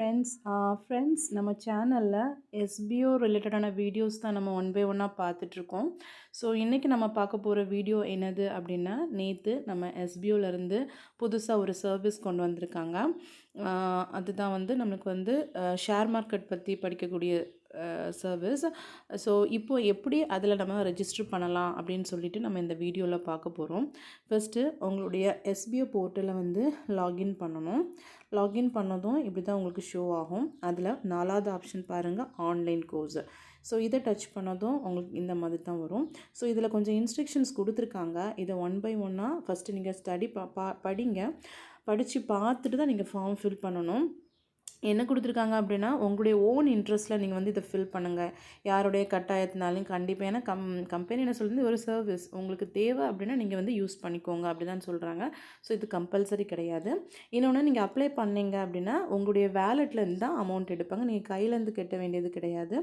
Friends friends நம்ம சேனலில் SPO ரிலேட்டடான வீடியோஸ் தான் நம்ம ஒன் பை ஒன்னாக பார்த்துட்ருக்கோம். ஸோ இன்றைக்கி நம்ம பார்க்க போகிற வீடியோ என்னது அப்படின்னா நேற்று நம்ம எஸ்பிஓலேருந்து புதுசாக ஒரு சர்வீஸ் கொண்டு வந்திருக்காங்க. அதுதான் வந்து நம்மளுக்கு வந்து ஷேர் மார்க்கெட் பற்றி படிக்கக்கூடிய சர்வீஸ் ஸோ இப்போ எப்படி அதில் நம்ம ரெஜிஸ்டர் பண்ணலாம் அப்படின்னு சொல்லிட்டு நம்ம இந்த வீடியோவில் பார்க்க போகிறோம் ஃபஸ்ட்டு உங்களுடைய எஸ்பிஓ போர்ட்டலில் வந்து லாகின் பண்ணணும். லாகின் பண்ணதும் இப்படி தான் உங்களுக்கு ஷோ ஆகும். அதில் நாலாவது ஆப்ஷன் பாருங்கள் ஆன்லைன் கோர்ஸ் ஸோ இதை டச் பண்ணதும் உங்களுக்கு இந்த மாதிரி தான் வரும். ஸோ இதில் கொஞ்சம் இன்ஸ்ட்ரக்ஷன்ஸ் கொடுத்துருக்காங்க. இதை ஒன் பை ஒன்னாக ஃபஸ்ட்டு நீங்கள் ஸ்டடி பா பா படிங்க. படித்து பார்த்துட்டு தான் நீங்கள் ஃபார்ம் ஃபில் பண்ணணும். என்ன கொடுத்துருக்காங்க அப்படின்னா உங்களுடைய ஓன் இன்ட்ரெஸ்ட்டில் நீங்கள் வந்து இதை ஃபில் பண்ணுங்கள் யாருடைய கட்டாயத்தினாலையும் கண்டிப்பாக ஏன்னா கம் கம்பெனி என்ன சொல்லுது ஒரு சர்வீஸ் உங்களுக்கு தேவை அப்படின்னா நீங்கள் வந்து யூஸ் பண்ணிக்கோங்க அப்படி தான் சொல்கிறாங்க ஸோ இது கம்பல்சரி கிடையாது. இன்னொன்று நீங்கள் அப்ளை பண்ணீங்க அப்படின்னா உங்களுடைய வேலெட்லேருந்து தான் அமௌண்ட் எடுப்பாங்க. நீங்கள் கையிலேருந்து கட்ட வேண்டியது கிடையாது.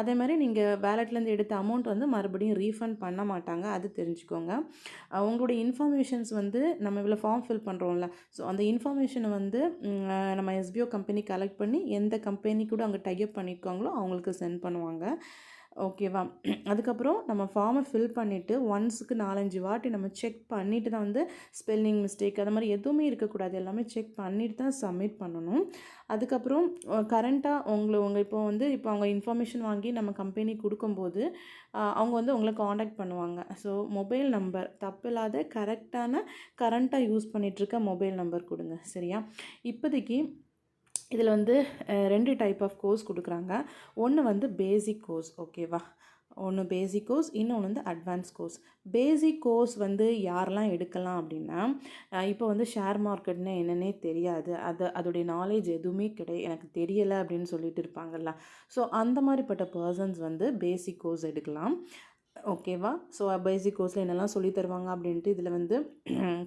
அதே மாதிரி நீங்கள் வேலெட்லேருந்து எடுத்த அமௌண்ட் வந்து மறுபடியும் ரீஃபண்ட் பண்ண மாட்டாங்க. அது தெரிஞ்சுக்கோங்க. உங்களுடைய இன்ஃபர்மேஷன்ஸ் வந்து நம்ம இவ்வளோ ஃபார்ம் ஃபில் பண்ணுறோம்ல ஸோ அந்த இன்ஃபர்மேஷனை வந்து நம்ம எஸ்பிஓ கம்பெனிக்கு கலெக்ட் பண்ணி எந்த கம்பெனி கூட அங்கே டைப் பண்ணியிருக்காங்களோ அவங்களுக்கு சென்ட் பண்ணுவாங்க. ஓகேவா அதுக்கப்புறம் நம்ம ஃபார்மை ஃபில் பண்ணிவிட்டு ஒன்ஸுக்கு நாலஞ்சு வாட்டி நம்ம செக் பண்ணிவிட்டு தான் வந்து ஸ்பெல்லிங் மிஸ்டேக் அது மாதிரி எதுவுமே இருக்கக்கூடாது. எல்லாமே செக் பண்ணிட்டு தான் சப்மிட் பண்ணணும். அதுக்கப்புறம் கரண்ட்டாக உங்களை உங்கள் இப்போ வந்து இப்போ அவங்க இன்ஃபர்மேஷன் வாங்கி நம்ம கம்பெனி கொடுக்கும்போது அவங்க வந்து உங்களை காண்டாக்ட் பண்ணுவாங்க. ஸோ மொபைல் நம்பர் தப்பில்லாத கரெக்டான கரண்ட்டாக யூஸ் பண்ணிகிட்ருக்க மொபைல் நம்பர் கொடுங்க. சரியா? இப்போதைக்கு இதில் வந்து ரெண்டு டைப் ஆஃப் கோர்ஸ் கொடுக்குறாங்க. ஒன்று வந்து பேசிக் கோர்ஸ் ஓகேவா ஒன்று பேசிக் கோர்ஸ் இன்னொன்று வந்து அட்வான்ஸ் கோர்ஸ் பேசிக் கோர்ஸ் வந்து யாரெல்லாம் எடுக்கலாம் அப்படின்னா இப்போ வந்து ஷேர் மார்க்கெட்னா என்னன்னே தெரியாது. அது அதோடைய நாலேஜ் எதுவுமே கிடையாது எனக்கு தெரியலை அப்படின்னு சொல்லிட்டு இருப்பாங்கல்ல. ஸோ அந்த மாதிரிப்பட்ட பர்சன்ஸ் வந்து பேசிக் கோர்ஸ் எடுக்கலாம். ஓகேவா ஸோ பேசிக் கோர்ஸில் என்னெல்லாம் சொல்லி தருவாங்க அப்படின்ட்டு இதில் வந்து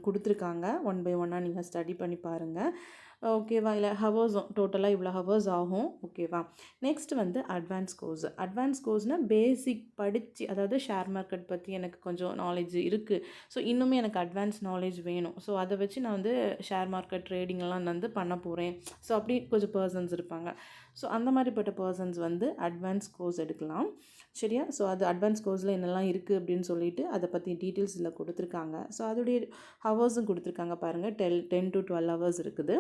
கொடுத்துருக்காங்க. ஒன் பை ஒன்னாக நீங்கள் ஸ்டடி பண்ணி பாருங்கள் ஓகேவா இல்லை ஹவர்ஸும் டோட்டலாக இவ்வளோ ஹவர்ஸ் ஆகும். ஓகேவா நெக்ஸ்ட் வந்து அட்வான்ஸ் கோர்ஸ் அட்வான்ஸ் கோர்ஸ்னால் பேசிக் படித்து அதாவது ஷேர் மார்க்கெட் பற்றி எனக்கு கொஞ்சம் நாலேஜ் இருக்குது ஸோ இன்னுமே எனக்கு அட்வான்ஸ் நாலேஜ் வேணும். ஸோ அதை வச்சு நான் வந்து ஷேர் மார்க்கெட் ட்ரேடிங்லாம் நான் வந்து பண்ண போகிறேன் ஸோ அப்படி கொஞ்சம் பர்சன்ஸ் இருப்பாங்க. ஸோ அந்த மாதிரிப்பட்ட பர்சன்ஸ் வந்து அட்வான்ஸ் கோர்ஸ் எடுக்கலாம். சரியா? ஸோ அது அட்வான்ஸ் கோர்ஸில் என்னெல்லாம் இருக்குது அப்படின்னு சொல்லிட்டு அதை பற்றி டீட்டெயில்ஸ் இதில் கொடுத்துருக்காங்க. ஸோ அதோடைய ஹவர்ஸும் கொடுத்துருக்காங்க பாருங்கள் டெல் டென் டு டுவெல் ஹவர்ஸ் இருக்குது.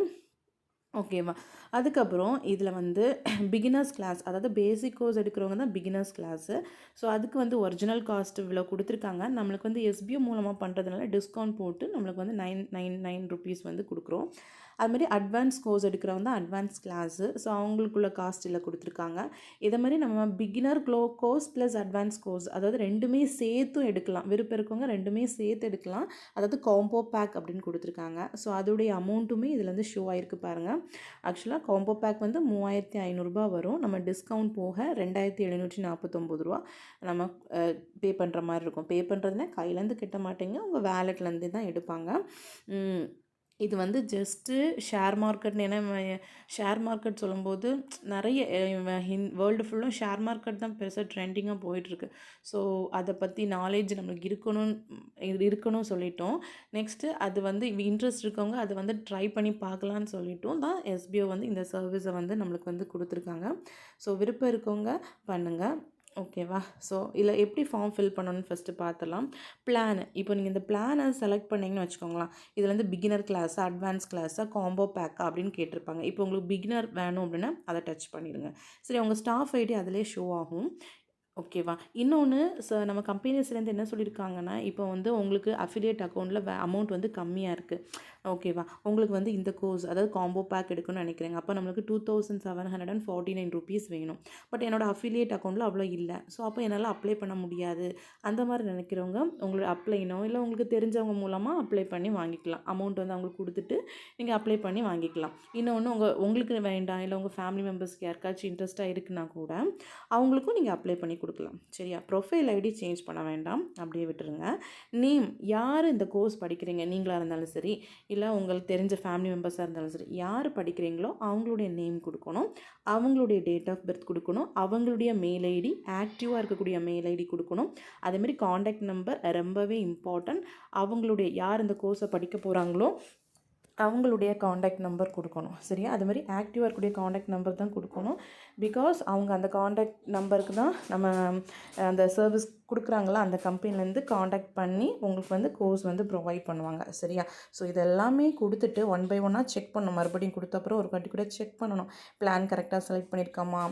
ஓகேவா. அதுக்கப்புறம் இதில் வந்து பிகினர்ஸ் கிளாஸ் அதாவது பேசிக் கோர்ஸ் எடுக்கிறவங்க தான் பிகினர்ஸ் கிளாஸு ஸோ அதுக்கு வந்து ஒரிஜினல் காஸ்ட் இவ்வளோ கொடுத்துருக்காங்க. நம்மளுக்கு வந்து எஸ்பிஓ மூலமாக பண்ணுறதுனால டிஸ்கவுண்ட் போட்டு நம்மளுக்கு வந்து நைன் நைன் நைன் ருபீஸ் வந்து கொடுக்குறோம். அது மாதிரி அட்வான்ஸ் கோர்ஸ் எடுக்கிறவங்க தான் அட்வான்ஸ் கிளாஸு ஸோ அவங்களுக்குள்ள காஸ்ட் இல்லை கொடுத்துருக்காங்க. இதை மாதிரி நம்ம பிகினர் க்ளோ கோர்ஸ் ப்ளஸ் அட்வான்ஸ் கோர்ஸ் அதாவது ரெண்டுமே சேர்த்தும் எடுக்கலாம். விருப்பம் இருக்கவங்க ரெண்டுமே சேர்த்து எடுக்கலாம். அதாவது காம்போ பேக் அப்படின்னு கொடுத்துருக்காங்க. ஸோ அதோடைய அமௌண்ட்டுமே இதில் வந்து ஷோ ஆயிருக்கு பாருங்கள் ஆக்சுவலாக காம்போ பேக் வந்து மூவாயிரத்தி ஐநூறுரூபா வரும். நம்ம டிஸ்கவுண்ட் போக ரெண்டாயிரத்தி எழுநூற்றி நாற்பத்தொம்பது ரூபா நம்ம பே பண்ணுற மாதிரி இருக்கும். பே பண்ணுறதுனா கையிலேருந்து கிட்ட மாட்டேங்க. உங்கள் வேலெட்லேருந்து தான் எடுப்பாங்க. இது வந்து ஜஸ்ட்டு ஷேர் மார்க்கெட்னு ஏன்னா ஷேர் மார்க்கெட் சொல்லும்போது நிறைய வேர்ல்டு ஃபுல்லும் ஷேர் மார்க்கெட் தான் பெருசாக ட்ரெண்டிங்காக போயிட்டுருக்கு. ஸோ அதை பற்றி நாலேஜ் நம்மளுக்கு இருக்கணும் இருக்கணும் சொல்லிட்டோம். நெக்ஸ்ட்டு அது வந்து இன்ட்ரெஸ்ட் இருக்கவங்க அதை வந்து ட்ரை பண்ணி பார்க்கலான்னு சொல்லிட்டும். தான் எஸ்பிஓ வந்து இந்த சர்வீஸை வந்து நம்மளுக்கு வந்து கொடுத்துருக்காங்க. ஸோ விருப்பம் இருக்கவங்க பண்ணுங்கள் ஓகேவா ஸோ இதில் எப்படி ஃபார்ம் ஃபில் பண்ணணும்னு ஃபஸ்ட்டு பார்த்துலாம் பிளானு இப்போ நீங்கள் இந்த பிளானை செலக்ட் பண்ணீங்கன்னு வச்சுக்கோங்களேன். இதில் வந்து பிகினர் கிளாஸாக அட்வான்ஸ் கிளாஸாக காம்போ பேக்கா அப்படின்னு கேட்டிருப்பாங்க. இப்போ உங்களுக்கு பிகினர் வேணும் அப்படின்னா அதை டச் பண்ணிடுங்க. சரி உங்கள் ஸ்டாஃப் ஐடி அதிலே ஷோ ஆகும். ஓகேவா? இன்னொன்று ச நம்ம கம்பெனிஸ்லேருந்து என்ன சொல்லியிருக்காங்கன்னா இப்போ வந்து உங்களுக்கு அஃபிலியேட் அக்கௌண்ட்டில் அமௌண்ட் வந்து கம்மியாக இருக்குது ஓகேவா? உங்களுக்கு வந்து இந்த கோர்ஸ் அதாவது காம்போ பேக் எடுக்கணும்னு நினைக்கிறேங்க. அப்போ நம்மளுக்கு two thousand seven hundred and forty nine rupees வேணும். பட் என்னோட அஃபிலியேட் அக்கௌண்ட்டில் அவ்வளோ இல்லை. ஸோ அப்போ என்னால் அப்ளை பண்ண முடியாது. அந்த மாதிரி நினைக்கிறவங்க உங்களோட அப்ளைனோ இல்லை உங்களுக்கு தெரிஞ்சவங்க மூலமாக அப்ளை பண்ணி வாங்கிக்கலாம். அமௌண்ட் வந்து அவங்களுக்கு கொடுத்துட்டு நீங்கள் அப்ளை பண்ணி வாங்கிக்கலாம். இன்னொன்று உங்கள் உங்களுக்கு வேண்டாம் இல்லை உங்கள் ஃபேமிலி மெம்பர்ஸ்க்கு யாருக்காச்சும் இன்ட்ரெஸ்ட்டாக இருக்குன்னா கூட அவங்களுக்கும் நீங்கள் அப்ளை பண்ணி கொடுக்கலாம். கொடுக்கலாம். சரியா? ப்ரொஃபைல் ஐடி சேஞ்ச் பண்ண வேண்டாம். அப்படியே விட்டுருங்க. நேம் யார் இந்த கோர்ஸ் படிக்கிறீங்க? நீங்களாக இருந்தாலும் சரி இல்லை உங்களுக்கு தெரிஞ்ச ஃபேமிலி மெம்பர்ஸாக இருந்தாலும் சரி யார் படிக்கிறீங்களோ அவங்களுடைய நேம் கொடுக்கணும். அவங்களுடைய டேட் ஆஃப் பர்த் கொடுக்கணும். அவங்களுடைய மெயில் ஐடி ஆக்டிவாக இருக்கக்கூடிய மெயில் ஐடி கொடுக்கணும். அதேமாரி காண்டாக்ட் நம்பர் ரொம்பவே இம்பார்ட்டன்ட் அவங்களுடைய யார் இந்த கோர்ஸை படிக்க போகிறாங்களோ அவங்களுடைய காண்டாக்ட் நம்பர் கொடுக்கணும் சரியா? அது மாதிரி ஆக்டிவாக இருக்கக்கூடிய காண்டாக்ட் நம்பர் தான் கொடுக்கணும். பிகாஸ் அவங்க அந்த காண்டாக்ட் நம்பருக்கு தான் நம்ம அந்த சர்வீஸ் கொடுக்குறாங்களா அந்த கம்பெனிலேருந்து காண்டாக்ட் பண்ணி உங்களுக்கு வந்து கோர்ஸ் வந்து ப்ரொவைட் பண்ணுவாங்க. சரியா? ஸோ இதெல்லாமே கொடுத்துட்டு ஒன் பை ஒன்னாக செக் பண்ணணும். மறுபடியும் கொடுத்த அப்புறம் ஒரு வாட்டி கூட செக் பண்ணணும். பிளான் கரெக்டாக செலக்ட் பண்ணியிருக்கோமா?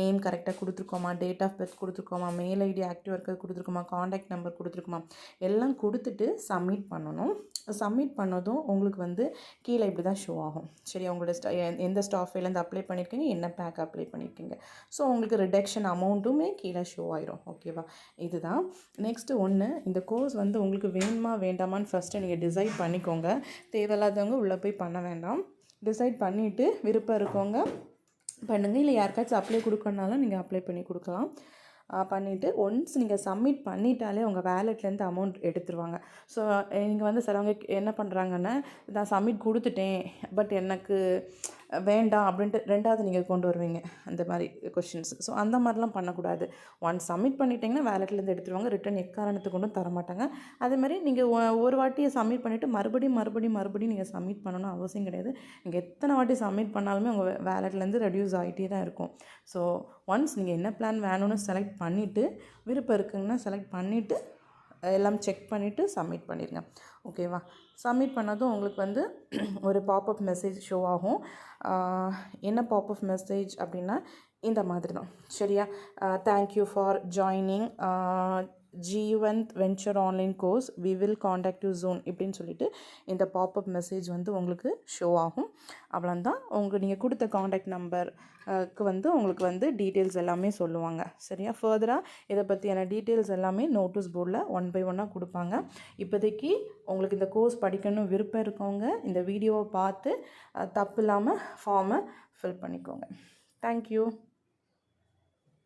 நேம் கரெக்டாக கொடுத்துருக்கோமா? டேட் ஆஃப் பர்த் கொடுத்துருக்கோமா? மெயில் ஐடி ஆக்டிவாக இருக்கிறது கொடுத்துருக்கோமா? காண்டாக்ட் நம்பர் கொடுத்துருக்கோமா? எல்லாம் கொடுத்துட்டு சப்மிட் பண்ணணும். சப்மிட் பண்ணதும் உங்களுக்கு வந்து கீழே இப்படி தான் ஷோ ஆகும். சரி உங்களோட ஸ்டா எந்த ஸ்டாஃப்லேருந்து அப்ளை பண்ணியிருக்கீங்க என்ன பேக் அப்ளை பண்ணியிருக்கீங்க ஸோ உங்களுக்கு ரிடக்ஷன் அமௌண்ட்டுமே கீழே ஷோ ஆயிரும். ஓகேவா தான். நெக்ஸ்ட்டு ஒன்று இந்த கோர்ஸ் வந்து உங்களுக்கு வேணுமா வேண்டாமான்னு ஃபஸ்ட்டு நீங்கள் டிசைட் பண்ணிக்கோங்க. தேவையில்லாதவங்க உள்ளே போய் பண்ண வேண்டாம். டிசைட் பண்ணிவிட்டு விருப்பம் இருக்கவங்க பண்ணுங்கள் இல்லை யாருக்காச்சும் அப்ளை கொடுக்கணுனாலும் நீங்கள் அப்ளை பண்ணி கொடுக்கலாம். பண்ணிவிட்டு ஒன்ஸ் நீங்கள் சப்மிட் பண்ணிட்டாலே உங்கள் வேலெட்லேருந்து அமௌண்ட் எடுத்துருவாங்க. ஸோ நீங்கள் வந்து சிலவங்க என்ன பண்ணுறாங்கன்னா நான் சப்மிட் கொடுத்துட்டேன் பட் எனக்கு வேண்டாம் அப்படின்ட்டு ரெண்டாவது நீங்கள் கொண்டு வருவீங்க. அந்த மாதிரி கொஷின்ஸ் ஸோ அந்த மாதிரிலாம் பண்ணக்கூடாது. ஒன்ஸ் சப்மிட் பண்ணிட்டீங்கன்னா வேலட்லேருந்து எடுத்துருவாங்க. ரிட்டன் எக்காரணத்துக்கு கொண்டும் தர மாட்டாங்க அதே மாதிரி நீங்கள் ஒரு வாட்டியை சப்மிட் பண்ணிவிட்டு மறுபடியும் மறுபடியும் மறுபடியும் நீங்கள் சப்மிட் பண்ணணும் அவசியம் கிடையாது. நீங்கள் எத்தனை வாட்டி சப்மிட் பண்ணாலுமே உங்கள் வேலெட்லேருந்து ரெடியூஸ் ஆகிட்டே தான் இருக்கும். ஸோ ஒன்ஸ் நீங்கள் என்ன பிளான் வேணும்னு செலக்ட் பண்ணிவிட்டு விருப்பம் இருக்குங்கன்னா செலக்ட் பண்ணிவிட்டு எல்லாம் செக் பண்ணிவிட்டு சப்மிட் பண்ணிடுங்க ஓகேவா சப்மிட் பண்ணதும் உங்களுக்கு வந்து ஒரு பாப்அப் மெசேஜ் ஷோ ஆகும். என்ன பாப்அப் மெசேஜ் அப்படின்னா இந்த மாதிரி தான் சரியா thank you for joining Jeevant venture online course we will contact you soon இப்படின்னு சொல்லிட்டு இந்த பாப்அப் மெசேஜ் வந்து உங்களுக்கு ஷோ ஆகும். அவ்வளோந்தான் உங்கள் நீங்கள் கொடுத்த காண்டாக்ட் நம்பர் க்கு வந்து உங்களுக்கு வந்து டீட்டெயில்ஸ் எல்லாமே சொல்லுவாங்க. சரியா? ஃபர்தராக இதை பற்றியான டீட்டெயில்ஸ் எல்லாமே நோட்டீஸ் போர்டில் ஒன் பை ஒன்னாக கொடுப்பாங்க. இப்போதைக்கு உங்களுக்கு இந்த கோர்ஸ் படிக்கணும் விருப்பம் இருக்கவங்க இந்த வீடியோவை பார்த்து தப்பு இல்லாமல் ஃபார்மை ஃபில் பண்ணிக்கோங்க. தேங்க்யூ